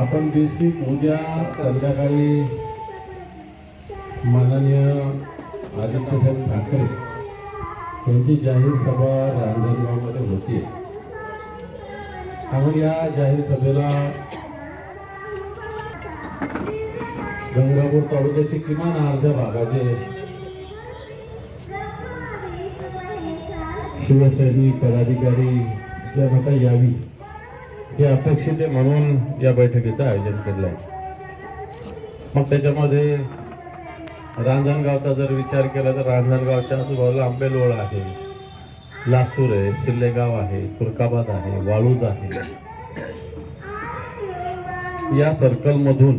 आपण बेसिक उद्या संध्याकाळी माननीय आदित्यसाहेब ठाकरे यांची जाहीर सभा रांजणगावमध्ये होती. त्यामुळे या जाहीर सभेला गंगापूर तालुक्याचे किमान अर्ध्या भागाचे शिवसैनिक पदाधिकारी जनता यावी. हे अपेक्षित आहे म्हणून या बैठकीचं आयोजन केलं आहे मग त्याच्यामध्ये रांजणगावचा जर विचार केला तर रांजणगावच्या आजूबाजूला आंबेलोळ आहे लासूर आहे सिल्लेगाव आहे तुर्काबाद आहे वाळूज आहे. या सर्कलमधून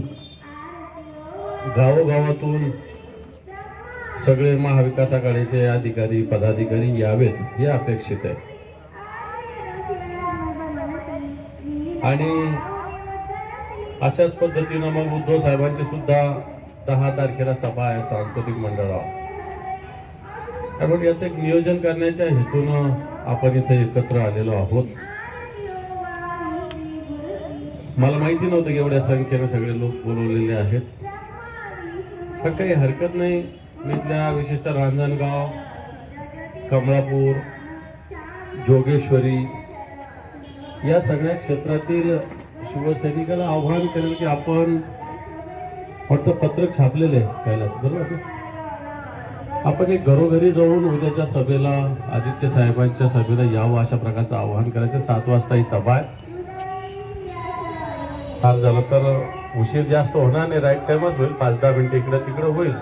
गावोगावातून सगळे महाविकास आघाडीचे अधिकारी पदाधिकारी यावेत हे अपेक्षित आहे. आणि अशाच पद्धतीनं मग उद्धव साहेबांची सुद्धा दहा तारखेला सभा आहे सांस्कृतिक मंडळावर. त्यामुळे याचं एक नियोजन करण्याच्या हेतूनं आपण इथे एकत्र आलेलो आहोत. मला माहिती नव्हतं की एवढ्या संख्येने सगळे लोक बोलवलेले आहेत. पण काही हरकत नाही. मी त्या विशेषतः रांजणगाव कमळापूर जोगेश्वरी या सगळ्या क्षेत्रातील शिवसैनिकाला आव्हान करेल की आपण फक्त पत्रक छापलेले कैलास बरोबर आपण एक घरोघरी जाऊन उद्याच्या सभेला आदित्य साहेबांच्या सभेला यावं अशा प्रकारचं आवाहन करायचं. सात वाजता ही सभा आहे. फार झालं तर उशीर जास्त होणार नाही. राईट टाईमच होईल. पाच दहा मिनिटं इकडं तिकडं होईल.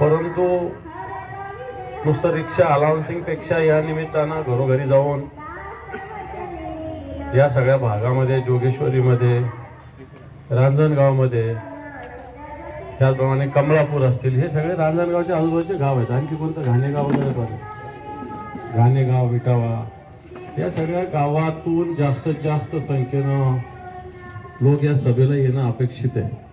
परंतु नुसतं रिक्षा अलाउन्सिंगपेक्षा या निमित्तानं घरोघरी जाऊन या सगळ्या भागामध्ये जोगेश्वरीमध्ये रांजणगावमध्ये त्याचप्रमाणे कमळापूर असतील हे सगळे रांजणगावच्या आजूबाजूचे गाव आहेत. आणखी कोणतं? घाणेगाव वगैरे पण घाणेगाव विटावा या सगळ्या गावातून जास्तीत जास्त संख्येनं लोक या सभेला येणं अपेक्षित आहे.